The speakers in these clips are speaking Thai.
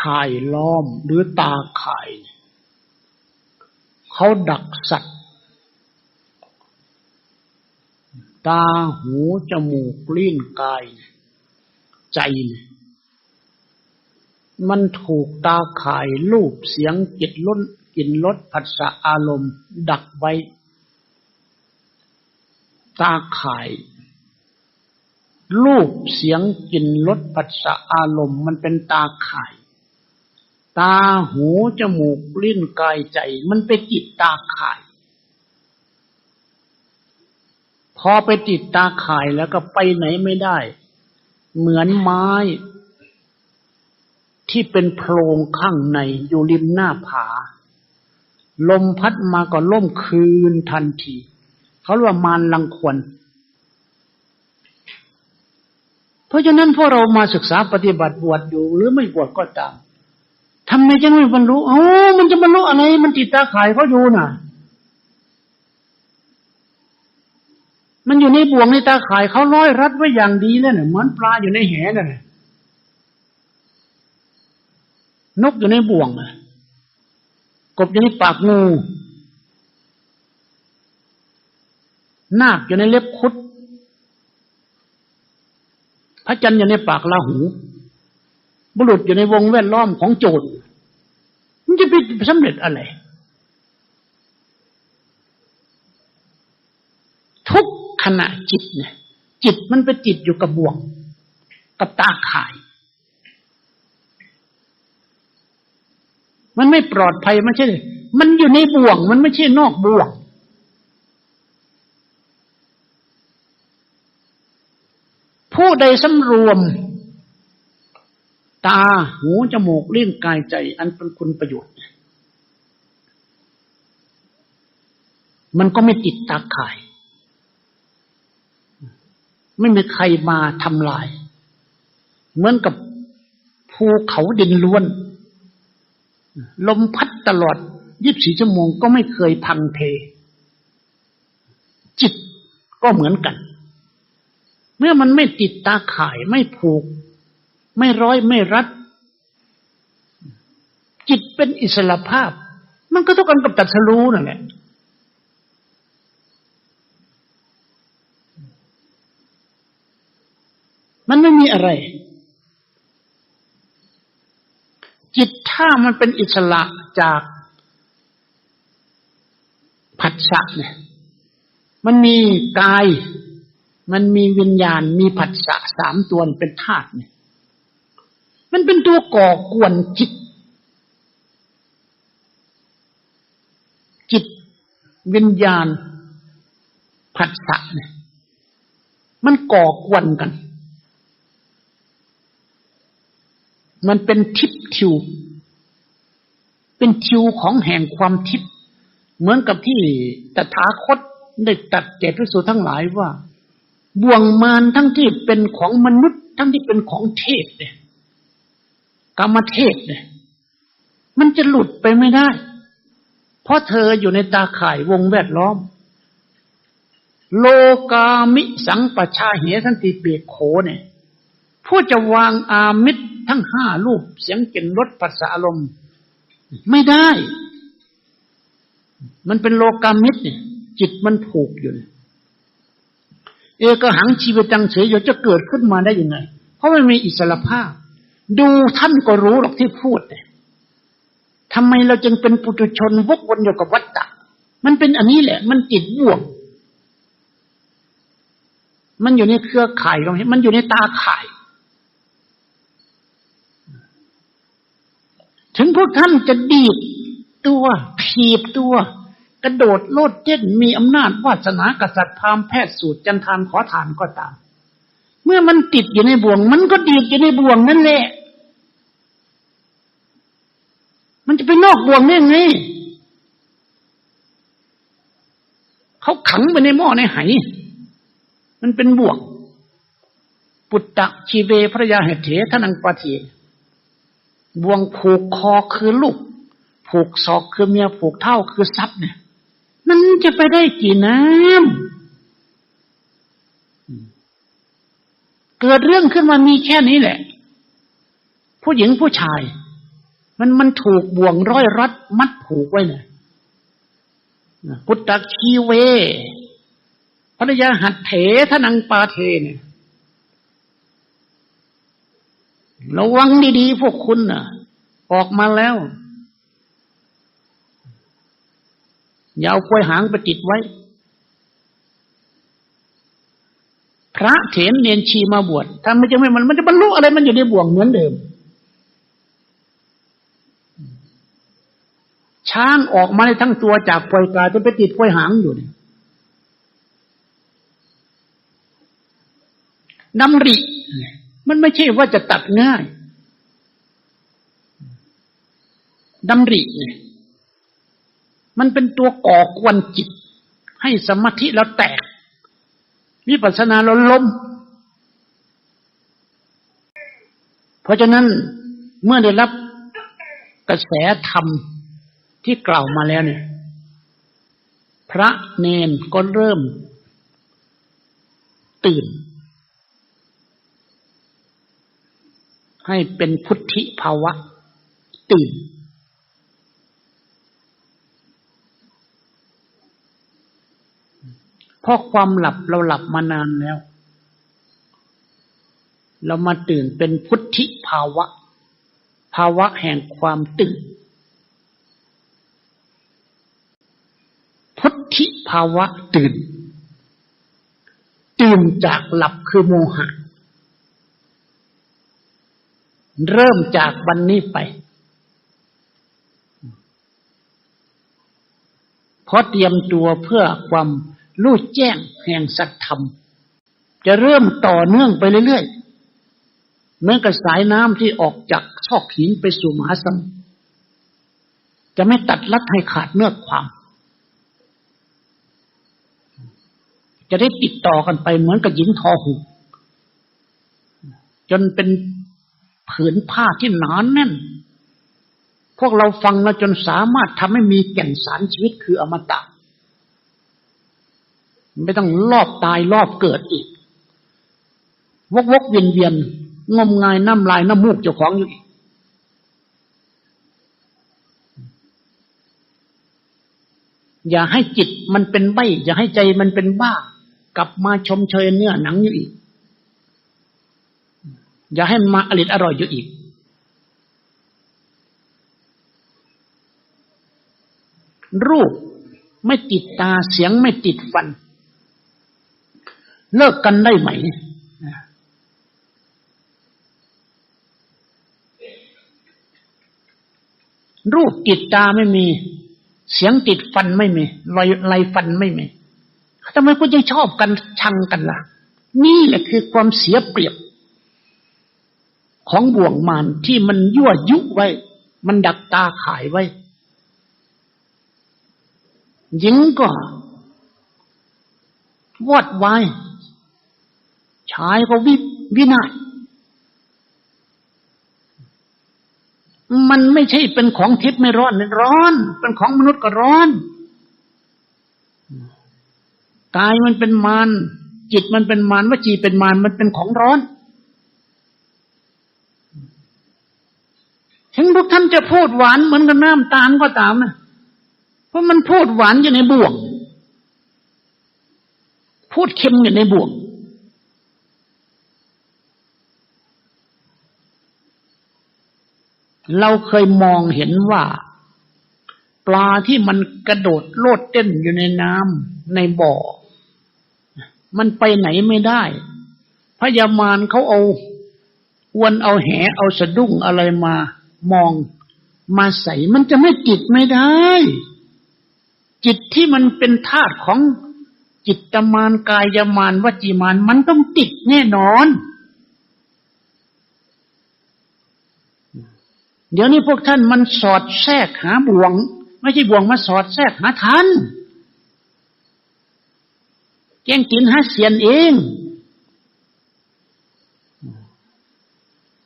ข่ายล้อมหรือตาข่าย เขาดักสัตว์ ตาหูจมูกลิ้นกาย ใจมันถูกตาข่ายรูปเสียงจิตล้นกินรสผัสสะอารมณ์ ดักไว้ ตาข่ายรูปเสียงกลิ่นรสผัสสะอารมณ์ มันเป็นตาข่าย ตาหูจมูกลิ้นกายใจ มันไปจิตตาข่าย พอไปติดตาข่ายแล้วก็ไปไหนไม่ได้ เหมือนไม้ ที่เป็นโพรงข้างในอยู่ริมหน้าผา ลมพัดมาก็ล่มคืนทันที เขาเรียกว่ามารลังควรเพราะฉะนั้นพวกเรามาศึกษาปฏิบัติบวชอยู่หรือไม่บวชก็ตาม ทำไมจะไม่บรรลุอ๋อมันจะบรรลุอะไร มันติดตาข่ายเขาอยู่น่ะ มันอยู่ในบ่วงในตาข่ายเขาร้อยรัดไว้อย่างดีแล้วเนี่ยเหมือนปลาอยู่ในแหนั่นแหละนกอยู่ในบ่วงอะกบอยู่ในปากงู นาคอยู่ในเล็บคุด พระจันทร์อยู่ในปากลาหู บุรุษอยู่ในวงแวดล้อมของโจรมันจะไปสำเร็จอะไร ทุกขณะจิตเนี่ย จิตมันไปจิตอยู่กับบ่วง กับตาข่าย มันไม่ปลอดภัยไม่ใช่ มันอยู่ในบ่วง มันไม่ใช่นอกบ่วงผู้ใดสำรวม ตาหูจมูกลิ้นกายใจ อันเป็นคุณประโยชน์ มันก็ไม่ติดตาข่าย ไม่มีใครมาทำลาย เหมือนกับภูเขาดินล้วน ลมพัดตลอดยีิบสี่ชั่วโมงก็ไม่เคยพังเท จิตก็เหมือนกัน เมื่อมันไม่ติดตาข่ายไม่ผูก ไม่ร้อยไม่รัด จิตเป็นอิสระภาพ มันก็ต้องกันกับตัดสรู้นั่นแหละมันไม่มีอะไร จิตถ้ามันเป็นอิสระจากผัสสะเนี่ย มันมีกาย มันมีวิญญาณ มีผัสสะสามตัวเป็นธาตุเนี่ย มันเป็นตัวก่อกวนจิต จิตวิญญาณผัสสะเนี่ยมันก่อกวนกัน มันเป็นทิพทิว เป็นทิวของแห่งความทิพเหมือนกับที่ตถาคตได้ตัดแก่พิสูทั้งหลายว่า บ่วงมารทั้งที่เป็นของมนุษย์ ทั้งที่เป็นของเทพเนี่ย กรรมเทพเนี่ย มันจะหลุดไปไม่ได้ เพราะเธออยู่ในตาข่ายวงแวดล้อม โลกามิสังปชาเหสันติเปียโขเนี่ยผู้จะวางอามิตรทั้งห้ารูปเสียงกลิ่นรสภาษาอารมณ์ไม่ได้ มันเป็นโลกามิตรเนี่ย จิตมันผูกอยู่ เอกหังชีวิตังเฉยอยู่จะเกิดขึ้นมาได้ยังไง เพราะมันมีอิสระภาพ ดูท่านก็รู้หรอกที่พูดเนี่ยทำไมเราจึงเป็นปุถุชนวกวนอยู่กับวัฏฏะมันเป็นอันนี้แหละ มันจิตบวกมันอยู่ในเครือข่ายตรงนี้มันอยู่ในตาข่าย ถึงพวกท่านจะดีดตัวผีบตัว กระโดดโลดเต้นมีอำนาจวาสนากษัตริย์พามแพทย์สูตรจันทานขอทานก็ตาม เมื่อมันติดอยู่ในบ่วง มันก็ดีดอยู่ในบ่วงนั่นแหละ มันจะไปนอกบ่วงได้ไงเขาขังไปในหม้อในไหมันเป็นบ่วงปุตตะชีเวพระยาเหตเถทนังปะเทบ่วงผูกคอคือลูก ผูกศอกคือเมียผูกเท่าคือทรัพย์เนี่ย มันจะไปได้กี่น้ำเกิดเรื่องขึ้นมามีแค่นี้แหละ ผู้หญิงผู้ชาย มันมันถูกบ่วงร้อยรัดมัดผูกไว้เนี่ยพุทธคีเวภรรยาหัดเถทนังปาเทเนี่ยระวังดีๆพวกคุณน่ะ ออกมาแล้ว อย่าเอากล้วยหางไปติดไว้ พระเถนเนียนชีมาบวชถ้าไม่จะไม่มันมันจะบรรลุอะไรมันอยู่ในบ่วงเหมือนเดิม ช้างออกมาในทั้งตัวจากปล่อยกาจะไปติดกล้วยหางอยู่เนี่ยดำริ มันไม่ใช่ว่าจะตัดง่ายดำริเนี่ยมันเป็นตัวก่อกวนจิต ให้สมาธิเราแตก วิปัสสนาเราล้ม เพราะฉะนั้นเมื่อได้รับกระแสธรรม ที่กล่าวมาแล้วเนี่ย พระเนนก็เริ่ม ตื่น ให้เป็นพุทธิภาวะ ตื่น เพราะความหลับเราหลับมานานแล้ว เรามาตื่นเป็นพุทธิภาวะ ภาวะแห่งความตื่น พุทธิ ภาวะตื่น ตื่นจากหลับคือโมหะ เริ่มจากวันนี้ไปเพราะเตรียมตัวเพื่อความรู้แจ้งแห่งสัจธรรม จะเริ่มต่อเนื่องไปเรื่อยๆเหมือนกับสายน้ำที่ออกจากชอกหินไปสู่มหาสมุทรจะไม่ตัดลัดให้ขาดเนื้อความ จะได้ติดต่อกันไปเหมือนกับหญิงทอหูจนเป็นผืนผ้าที่หนานแน่น พวกเราฟังแล้วจนสามารถทำให้มีแก่นสารชีวิตคืออมตะ ไม่ต้องรอบตายรอบเกิดอีก วกวกเวียนเวียนงมงายน้ำลายน้ำมูกเจ้าของอยู่อีกอย่าให้จิตมันเป็นใบ อย่าให้ใจมันเป็นบ้า กลับมาชมเชยเนื้อหนังอยู่อีก อย่าให้มาอริดอร่อยอยู่อีก รูปไม่ติดตาเสียงไม่ติดฟัน เลิกกันได้ไหมรูปติดตาไม่มี เสียงติดฟันไม่มีรอยลายฟันไม่มีำไมคุณยังชอบกันชังกันล่ะ นี่แหละคือความเสียเปรียบ ของบ่วงมารที่มันยั่วยุไว้ มันดักตาขายไว้หญิงก็วอดวายชายก็วิวินาศมันไม่ใช่เป็นของทิพย์ไม่ร้อนร้อน เป็นของมนุษย์ก็ร้อน กายมันเป็นมารจิตมันเป็นมารวจีเป็นมารมันเป็นของร้อน ถึงพวกท่านจะพูดหวานเหมือนกับน้ำตาลก็ตามนะเพราะมันพูดหวานอยู่ในบ่วง พูดเค็มอยู่ในบ่วงเราเคยมองเห็นว่า ปลาที่มันกระโดดโลดเต้นอยู่ในน้ำในบ่อ มันไปไหนไม่ได้ พยามารเขาเอาวนเอาแหเอาสะดุ้งอะไรมามองมาใส่มันจะไม่จิตไม่ได้ จิตที่มันเป็นธาตุของจิตมานกายมานวจีมานมันต้องติดแน่นอน เดี๋ยวนี้พวกท่านมันสอดแทรกหาบ่วง ไม่ใช่บ่วงมาสอดแทรกหาทัน แกงกินหาเสียนเอง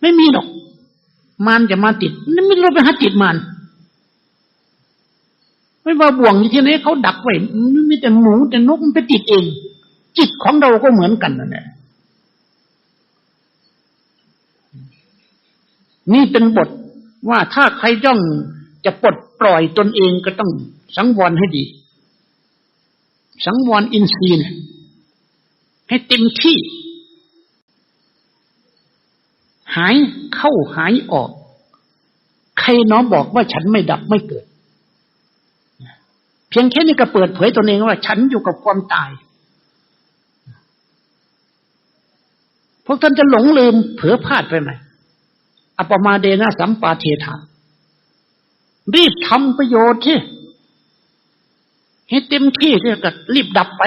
ไม่มีหรอก มันจะมาติดนั่นไม่รู้ไปหาติดมัน ไม่ว่าบ่วงอยู่ที่ไหนเขาดักไว้มีแต่หมูแต่นกมันไปติดเอง จิตของเราก็เหมือนกันนั่นแหละนี่เป็นบทว่าถ้าใครย่องจะปลดปล่อยตนเองก็ต้องสังวรให้ดี สังวรอินทรีย์เนี่ย ให้เต็มที่ หายเข้าหายออก ใครน้อบอกว่าฉันไม่ดับไม่เกิด เพียงแค่นี้ก็เปิดเผยตนเองว่า ฉันอยู่กับความตาย พวกท่านจะหลงลืมเผลอพลาดไปไหมอปมาเดนะสัมปาเทธารีบทำประโยชน์ที่ให้เต็มที่ที่ก็รีบดับไป